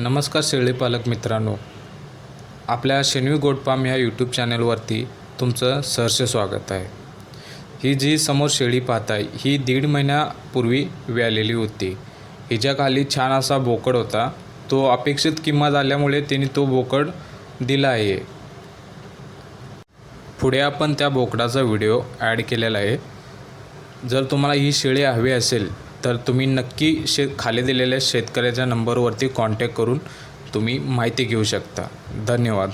नमस्कार शेळीपालक मित्रांनो. आपल्या शेनवी गोटपाम ह्या यूट्यूब चॅनलवरती तुमचं सहर्ष स्वागत आहे. ही जी समोर शेळी पाहताय ही दीड महिन्यापूर्वी व्यालेली होती. हिच्या खाली छान असा बोकड होता. तो अपेक्षित किंमत आल्यामुळे तिने तो बोकड दिला आहे. पुढे आपण त्या बोकडाचा व्हिडिओ ॲड केलेला आहे. जर तुम्हाला ही शेळी हवी असेल तर तुम्ही नक्की शे खाली दिलेल्या शेतकऱ्याच्या नंबरवरती कॉन्टॅक्ट करून तुम्ही माहिती घेऊ शकता. धन्यवाद.